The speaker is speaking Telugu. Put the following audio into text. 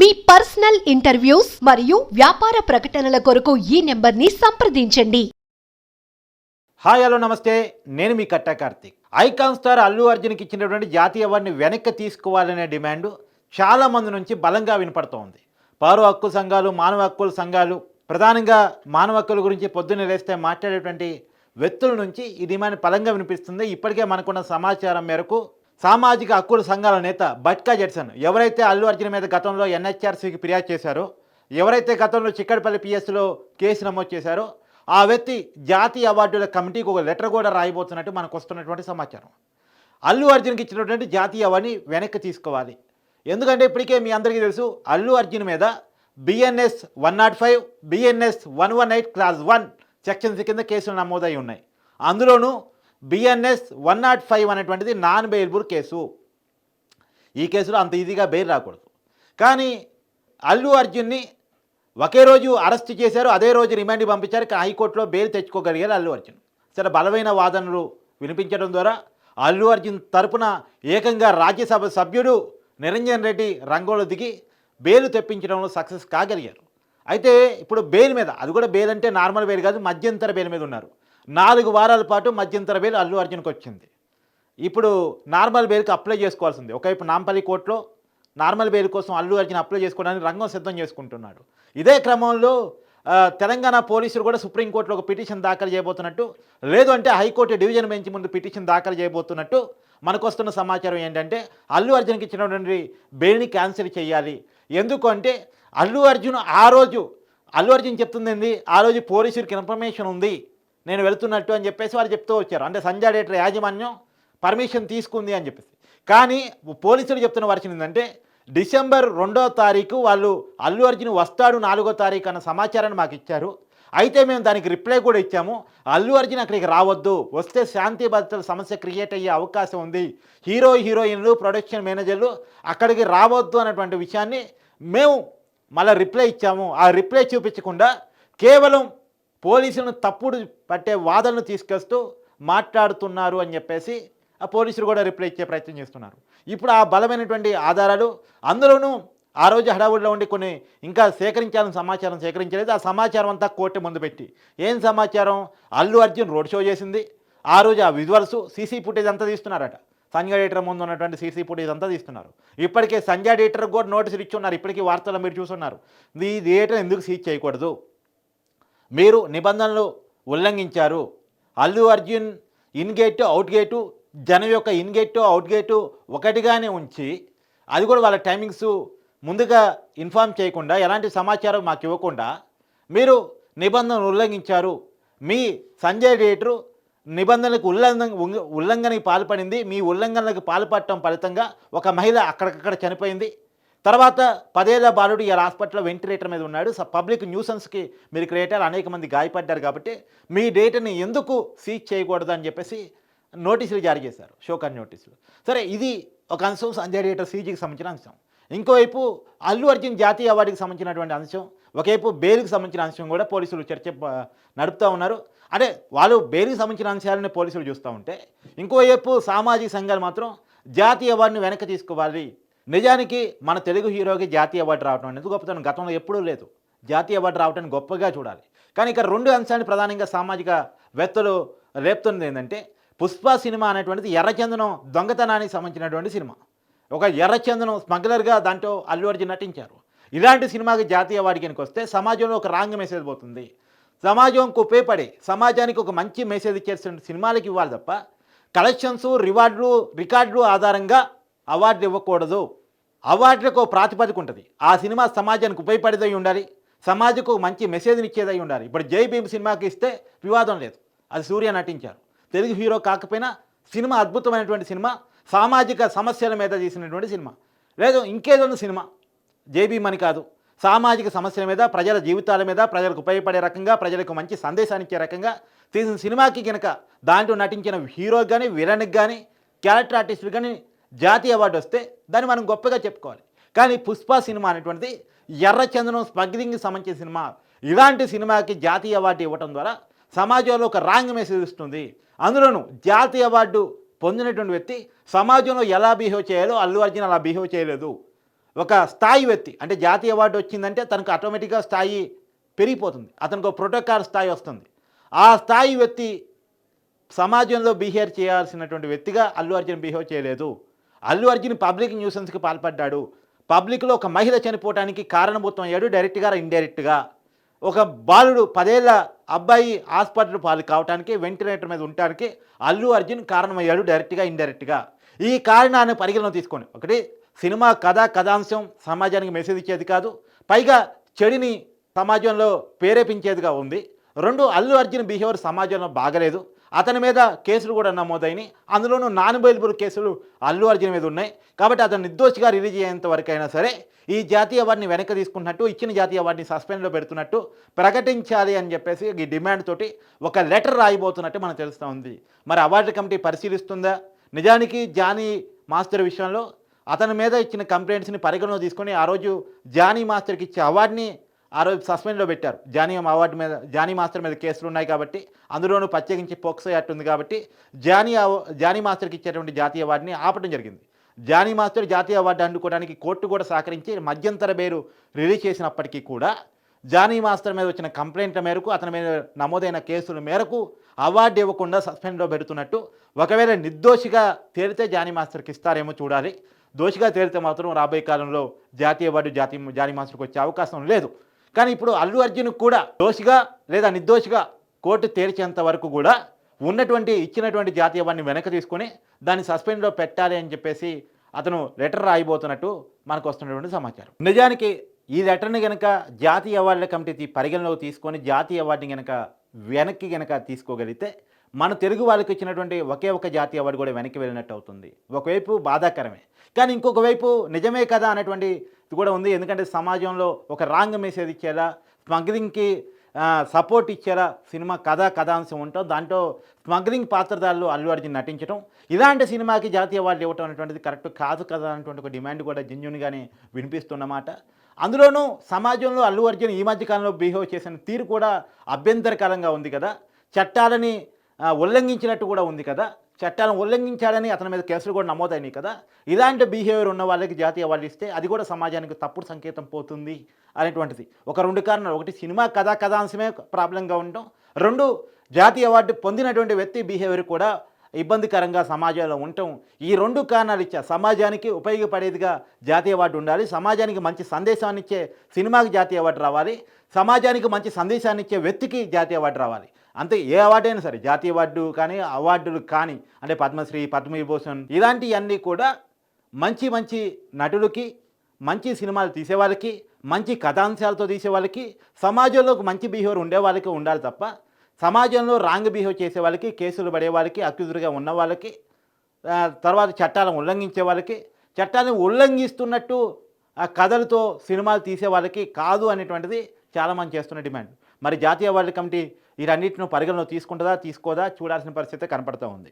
మీ పర్సనల్ ఇంటర్వ్యూస్ మరియు వ్యాపార ప్రకటనల కొరకు ఈ నెంబర్ని సంప్రదించండి. హాయ్ హలో నమస్తే. నేను మీ కట్టా కార్తిక్. ఐకాన్ స్టార్ అల్లు అర్జున్కి ఇచ్చినటువంటి జాతీయ అవార్డుని వెనక్కి తీసుకోవాలనే డిమాండ్ చాలా మంది నుంచి బలంగా వినపడుతోంది. పౌర హక్కు సంఘాలు మానవ హక్కుల సంఘాలు ప్రధానంగా మానవ హక్కుల గురించి పొద్దున్నే లేస్తే మాట్లాడేటువంటి వ్యక్తుల నుంచి ఈ డిమాండ్ బలంగా వినిపిస్తుంది. ఇప్పటికే మనకున్న సమాచారం మేరకు సామాజిక హక్కుల సంఘాల నేత బట్కా జెడ్సన్ ఎవరైతే అల్లు అర్జున్ మీద గతంలో ఎన్హెచ్ఆర్సీకి ఫిర్యాదు చేశారో ఎవరైతే గతంలో చిక్కడపల్లి పిఎస్లో కేసు నమోదు చేశారో ఆ వ్యక్తి జాతీయ అవార్డుల కమిటీకి ఒక లెటర్ కూడా రాయబోతున్నట్టు మనకు వస్తున్నటువంటి సమాచారం. అల్లు అర్జున్కి ఇచ్చినటువంటి జాతీయ అవార్డుని వెనక్కి తీసుకోవాలి. ఎందుకంటే ఇప్పటికే మీ అందరికీ తెలుసు అల్లు అర్జున్ మీద BNS one not five BNS one one eight class one sections కింద కేసులు నమోదై ఉన్నాయి. అందులోనూ బిఎన్ఎస్ వన్ నాట్ ఫైవ్ అనేటువంటిది నాన్ బెయిల్బుల్ కేసు. ఈ కేసులో అంత ఈజీగా బెయిల్ రాకూడదు. కానీ అల్లు అర్జున్ని ఒకే రోజు అరెస్ట్ చేశారు అదే రోజు రిమాండ్ పంపించారు కానీ హైకోర్టులో బెయిల్ తెచ్చుకోగలిగారు అల్లు అర్జున్. సరే బలమైన వాదనలు వినిపించడం ద్వారా అల్లు అర్జున్ తరపున ఏకంగా రాజ్యసభ సభ్యుడు నిరంజన్ రెడ్డి రంగంలో దిగి బెయిల్ తెప్పించడంలో సక్సెస్ కాగలిగారు. అయితే ఇప్పుడు బెయిల్ మీద అది కూడా బెయిల్ అంటే నార్మల్ బెయిల్ కాదు మధ్యంతర బెయిల్ మీద ఉన్నారు. నాలుగు వారాల పాటు మధ్యంతర బెయిల్ అల్లు అర్జున్కి వచ్చింది. ఇప్పుడు నార్మల్ బెయిల్కి అప్లై చేసుకోవాల్సింది. ఒకవైపు నాంపల్లి కోర్టులో నార్మల్ బెయిల్ కోసం అల్లు అర్జున్ అప్లై చేసుకోవడానికి రంగం సిద్ధం చేసుకుంటున్నాడు. ఇదే క్రమంలో తెలంగాణ పోలీసులు కూడా సుప్రీంకోర్టులో ఒక పిటిషన్ దాఖలు చేయబోతున్నట్టు లేదు అంటే హైకోర్టు డివిజన్ బెంచ్ ముందు పిటిషన్ దాఖలు చేయబోతున్నట్టు మనకు వస్తున్న సమాచారం ఏంటంటే అల్లు అర్జున్కి ఇచ్చినటువంటి బెయిల్ని క్యాన్సిల్ చేయాలి. ఎందుకు అంటే అల్లు అర్జున్ ఆ రోజు అల్లు అర్జున్ చెప్తుంది ఆ రోజు పోలీసులకి ఇన్ఫర్మేషన్ ఉంది. నేను వెళుతున్నట్టు అని చెప్పేసి వాళ్ళు చెప్తూ వచ్చారు. అంటే సంజయ్ డేటర్ యాజమాన్యం పర్మిషన్ తీసుకుంది అని చెప్పేసి. కానీ పోలీసులు చెప్తున్న వర్షన్ ఏంటంటే డిసెంబర్ రెండో తారీఖు వాళ్ళు అల్లు అర్జున్ వస్తాడు నాలుగో తారీఖు అన్న సమాచారాన్ని మాకు ఇచ్చారు. అయితే మేము దానికి రిప్లై కూడా ఇచ్చాము. అల్లు అర్జున్ అక్కడికి రావద్దు. వస్తే శాంతి భద్రతల సమస్య క్రియేట్ అయ్యే అవకాశం ఉంది. హీరో హీరోయిన్లు ప్రొడక్షన్ మేనేజర్లు అక్కడికి రావద్దు అన్నటువంటి విషయాన్ని మేము మళ్ళీ రిప్లై ఇచ్చాము. ఆ రిప్లై చూపించకుండా కేవలం పోలీసులను తప్పుడు పట్టే వాదనలు తీసుకొస్తూ మాట్లాడుతున్నారు అని చెప్పేసి ఆ పోలీసులు కూడా రిప్లై ఇచ్చే ప్రయత్నం చేస్తున్నారు. ఇప్పుడు ఆ బలమైనటువంటి ఆధారాలు అందులోనూ ఆ రోజు హడావుడిలో ఉండి కొన్ని ఇంకా సేకరించాలని సమాచారం సేకరించలేదు. ఆ సమాచారం అంతా కోర్టు ముందు పెట్టి. ఏం సమాచారం? అల్లు అర్జున్ రోడ్ షో చేసింది. ఆ రోజు ఆ విజువల్స్ సీసీ ఫుటేజ్ అంతా తీస్తున్నారట. సంజయ్ డేటర్ ముందు ఉన్నటువంటి సీసీ ఫుటేజ్ అంతా తీస్తున్నారు. ఇప్పటికే సంజయ్ డేటర్ కూడా నోటీసులు ఇచ్చి ఉన్నారు. ఇప్పటికీ వార్తలు మీరు చూస్తున్నారు. ఈ థియేటర్ ఎందుకు సీజ్ చేయకూడదు? మీరు నిబంధనలు ఉల్లంఘించారు. Allu Arjun in gate out gate జనం యొక్క ఇన్ గేటు అవుట్ గేటు ఒకటిగానే ఉంచి అది కూడా వాళ్ళ టైమింగ్స్ ముందుగా ఇన్ఫామ్ చేయకుండా ఎలాంటి సమాచారం మాకు ఇవ్వకుండా మీరు నిబంధనలు ఉల్లంఘించారు. మీ సంజయ్ డేటరు నిబంధనలకు ఉల్లంఘన ఉల్లంఘనకి పాల్పడింది. మీ ఉల్లంఘనలకు పాల్పడటం ఫలితంగా ఒక మహిళ అక్కడికక్కడ చనిపోయింది. తర్వాత పదేళ్ళ బాలుడు ఇలా హాస్పిటల్లో వెంటిలేటర్ మీద ఉన్నాడు. స- పబ్లిక్ న్యూసెన్స్కి మీరు క్రియేట్ అయ్యారు అనేక మంది గాయపడ్డారు కాబట్టి మీ డేటాని ఎందుకు సీజ్ చేయకూడదు అని చెప్పేసి నోటీసులు జారీ చేశారు. షోకర్ నోటీసులు. సరే ఇది ఒక అంశం సంజయ్ డేటర్ సీజీకి సంబంధించిన అంశం. ఇంకోవైపు అల్లు అర్జున్ జాతీయ అవార్డుకి సంబంధించినటువంటి అంశం ఒకవైపు బెయిల్కి సంబంధించిన అంశం కూడా పోలీసులు చర్చ నడుపుతూ ఉన్నారు. అంటే వాళ్ళు బెయిల్కి సంబంధించిన అంశాలని పోలీసులు చూస్తూ ఉంటే ఇంకోవైపు సామాజిక సంఘాలు మాత్రం జాతీయ అవార్డుని వెనక్కి తీసుకోవాలి. నిజానికి మన తెలుగు హీరోకి జాతీయ అవార్డు రావడం అనేది గొప్పతనం. గతంలో ఎప్పుడూ లేదు. జాతీయ అవార్డు రావటాన్ని గొప్పగా చూడాలి. కానీ ఇక్కడ రెండు అంశాన్ని ప్రధానంగా సామాజిక వేత్తలు రేపుతున్నది ఏంటంటే పుష్ప సినిమా అనేటువంటిది ఎర్రచందనం దొంగతనానికి సంబంధించినటువంటి సినిమా. ఒక ఎర్రచందనం స్మగ్లర్గా దాంట్లో అల్లు అర్జున్ నటించారు. ఇలాంటి సినిమాకి జాతీయ అవార్డు వస్తే సమాజంలో ఒక రాంగ్ మెసేజ్ పోతుంది. సమాజంకు ఉపయోగపడే సమాజానికి ఒక మంచి మెసేజ్ ఇచ్చేసిన సినిమాలకు ఇవ్వాలి తప్ప కలెక్షన్స్ రివార్డులు రికార్డులు ఆధారంగా అవార్డు ఇవ్వకూడదు. అవార్డులకు ఒక ప్రాతిపదిక ఉంటుంది. ఆ సినిమా సమాజానికి ఉపయోగపడేదై ఉండాలి. సమాజకు మంచి మెసేజ్ని ఇచ్చేదై ఉండాలి. ఇప్పుడు జై భీమ్ సినిమాకి ఇస్తే వివాదం లేదు. అది సూర్య నటించారు. తెలుగు హీరో కాకపోయినా సినిమా అద్భుతమైనటువంటి సినిమా. సామాజిక సమస్యల మీద తీసినటువంటి సినిమా. లేదు ఇంకేదో సినిమా. జేబీ అని కాదు. సామాజిక సమస్యల మీద ప్రజల జీవితాల మీద ప్రజలకు ఉపయోగపడే రకంగా ప్రజలకు మంచి సందేశాన్ని ఇచ్చే రకంగా తీసిన సినిమాకి కనుక దాంట్లో నటించిన హీరోకి కానీ విలన్కి కానీ క్యారెక్టర్ ఆర్టిస్ట్ కానీ జాతీయ అవార్డు వస్తే దాన్ని మనం గొప్పగా చెప్పుకోవాలి. కానీ పుష్ప సినిమా అనేటువంటిది ఎర్రచందనం స్మగ్లింగ్కి సంబంధించిన సినిమా. ఇలాంటి సినిమాకి జాతీయ అవార్డు ఇవ్వటం ద్వారా సమాజంలో ఒక రాంగ్ మెసేజ్ ఇస్తుంది. అందులోనూ జాతీయ అవార్డు పొందినటువంటి వ్యక్తి సమాజంలో ఎలా బిహేవ్ చేయాలో అల్లు అర్జున్ అలా బిహేవ్ చేయలేదు. ఒక స్థాయి వ్యక్తి అంటే జాతీయ అవార్డు వచ్చిందంటే తనకు ఆటోమేటిక్గా స్థాయి పెరిగిపోతుంది. అతనికి ఒక ప్రోటోకాల్ స్థాయి వస్తుంది. ఆ స్థాయి వ్యక్తి సమాజంలో బిహేవ్ చేయాల్సినటువంటి వ్యక్తిగా అల్లు అర్జున్ బిహేవ్ చేయలేదు. అల్లు అర్జున్ పబ్లిక్ న్యూసెన్స్కి పాల్పడ్డాడు. పబ్లిక్లో ఒక మహిళ చనిపోవటానికి కారణభూతం అయ్యాడు డైరెక్ట్గా ఇండైరెక్ట్గా. ఒక బాలుడు పదేళ్ళ అబ్బాయి హాస్పిటల్ పాలు కావడానికి వెంటిలేటర్ మీద ఉండటానికి అల్లు అర్జున్ కారణమయ్యాడు డైరెక్ట్గా ఇండైరెక్ట్గా. ఈ కారణాన్ని పరిగణన తీసుకొని ఒకటి సినిమా కథ కథాంశం సమాజానికి మెసేజ్ ఇచ్చేది కాదు పైగా చెడిని సమాజంలో ప్రేరేపించేదిగా ఉంది. రెండు అల్లు అర్జున్ బిహేవియర్ సమాజంలో బాగలేదు. అతని మీద కేసులు కూడా నమోదైనాయి. అందులోనూ నాన్ బెయిలబుల్ కేసులు అల్లు అర్జున్ మీద ఉన్నాయి. కాబట్టి అతను నిర్దోషిగా రిలీజ్ అయ్యేంత వరకైనా సరే ఈ జాతీయ అవార్డుని వెనక్కి తీసుకున్నట్టు ఇచ్చిన జాతీయ అవార్డుని సస్పెండ్లో పెడుతున్నట్టు ప్రకటించాలి అని చెప్పేసి ఈ డిమాండ్ తోటి ఒక లెటర్ రాయిపోతున్నట్టు మనకు తెలుస్తూ ఉంది. మరి అవార్డు కమిటీ పరిశీలిస్తుందా? నిజానికి జానీ మాస్టర్ విషయంలో అతని మీద ఇచ్చిన కంప్లైంట్స్ని పరిగణలో తీసుకొని ఆ రోజు జానీ మాస్టర్కి ఇచ్చే అవార్డుని ఆ రోజు సస్పెండ్లో పెట్టారు. జానీ అవార్డు మీద జానీ మాస్టర్ మీద కేసులు ఉన్నాయి కాబట్టి అందులోనూ ప్రత్యేకించి పోక్సో యాక్ట్ ఉంది కాబట్టి జానీ జానీ మాస్టర్కి ఇచ్చేటువంటి జాతీయ అవార్డుని ఆపడం జరిగింది. జానీ మాస్టర్ జాతీయ అవార్డు అందుకోవడానికి కోర్టు కూడా సహకరించి మధ్యంతర బేరు రిలీజ్ చేసినప్పటికీ కూడా జానీ మాస్టర్ మీద వచ్చిన కంప్లైంట్ల మేరకు అతని మీద నమోదైన కేసుల మేరకు అవార్డు ఇవ్వకుండా సస్పెండ్లో పెడుతున్నట్టు ఒకవేళ నిర్దోషిగా తేలితే జానీ మాస్టర్కి ఇస్తారేమో చూడాలి. దోషిగా తేలితే మాత్రం రాబోయే కాలంలో జాతీయ అవార్డు జాతీయ జానీ మాస్టర్కి వచ్చే అవకాశం లేదు. కానీ ఇప్పుడు అల్లు అర్జున్ కూడా దోషిగా లేదా నిర్దోషిగా కోర్టు తేల్చేంత వరకు కూడా ఉన్నటువంటి ఇచ్చినటువంటి జాతీయ వెనక వెనక్కి తీసుకొని దాన్ని సస్పెండ్లో పెట్టాలి అని చెప్పేసి అతను లెటర్ రాయిపోతున్నట్టు మనకు వస్తున్నటువంటి సమాచారం. నిజానికి ఈ లెటర్ని కనుక జాతీయ అవార్డుల కమిటీ పరిగణలోకి తీసుకొని జాతీయ అవార్డుని కనుక వెనక్కి కనుక తీసుకోగలిగితే మన తెలుగు వాళ్ళకి ఇచ్చినటువంటి ఒకే ఒక జాతీయ అవార్డు కూడా వెనక్కి వెళ్ళినట్టు అవుతుంది. ఒకవైపు బాధాకరమే. కానీ ఇంకొక వైపు నిజమే కదా అనేటువంటి ఇది కూడా ఉంది. ఎందుకంటే సమాజంలో ఒక రాంగ్ మెసేజ్ ఇచ్చేలా స్మగ్లింగ్కి సపోర్ట్ ఇచ్చేలా సినిమా కథ కథాంశం ఉంటాం దాంట్లో స్మగ్లింగ్ పాత్రదారులు అల్లు అర్జున్ నటించడం ఇలాంటి సినిమాకి జాతీయ అవార్డు ఇవ్వటం అనేటువంటిది కరెక్ట్ కాదు కదా అనేటువంటి ఒక డిమాండ్ కూడా జెన్యున్గానే వినిపిస్తున్నమాట. అందులోనూ సమాజంలో అల్లు అర్జున్ ఈ మధ్యకాలంలో బిహేవ్ చేసిన తీరు కూడా అభ్యంతరకరంగా ఉంది కదా. చట్టాలని ఉల్లంఘించినట్టు కూడా ఉంది కదా. చట్టాలను ఉల్లంఘించాడని అతని మీద కేసులు కూడా నమోదైనాయి కదా. ఇలాంటి బిహేవియర్ ఉన్న వాళ్ళకి జాతీయ అవార్డు ఇస్తే అది కూడా సమాజానికి తప్పుడు సంకేతం పోతుంది అనేటువంటిది. ఒక రెండు కారణాలు. ఒకటి సినిమా కథా కథాంశమే ప్రాబ్లంగా ఉండటం. రెండు జాతీయ అవార్డు పొందినటువంటి వ్యక్తి బిహేవియర్ కూడా ఇబ్బందికరంగా సమాజంలో ఉండటం. ఈ రెండు కారణాలు ఇచ్చా. సమాజానికి ఉపయోగపడేదిగా జాతీయ అవార్డు ఉండాలి. సమాజానికి మంచి సందేశాన్ని ఇచ్చే సినిమాకి జాతీయ అవార్డు రావాలి. సమాజానికి మంచి సందేశాన్ని ఇచ్చే వ్యక్తికి జాతీయ అవార్డు రావాలి. అంతే ఏ అవార్డు అయినా సరే జాతీయ అవార్డు కానీ అవార్డులు కానీ అంటే పద్మశ్రీ పద్మవిభూషణ్ ఇలాంటివన్నీ కూడా మంచి మంచి నటులకి మంచి సినిమాలు తీసే వాళ్ళకి మంచి కథాంశాలతో తీసే వాళ్ళకి సమాజంలో మంచి బిహేవియర్ ఉండేవాళ్ళకి ఉండాలి తప్ప సమాజంలో రాంగ్ బిహేవ్ చేసే వాళ్ళకి కేసులు పడే వాళ్ళకి అక్యూజులుగా ఉన్న వాళ్ళకి తర్వాత చట్టాలను ఉల్లంఘించే వాళ్ళకి చట్టాలను ఉల్లంఘిస్తున్నట్టు ఆ కథలతో సినిమాలు తీసే వాళ్ళకి కాదు అనేటువంటిది చాలామంది చేస్తున్న డిమాండ్. మరి జాతీయ అవార్డు కమిటీ వీటన్నిటిని పరిగణలో తీసుకుంటుందా తీసుకోదా? చూడాల్సిన పరిస్థితి కనపడుతూ ఉంది.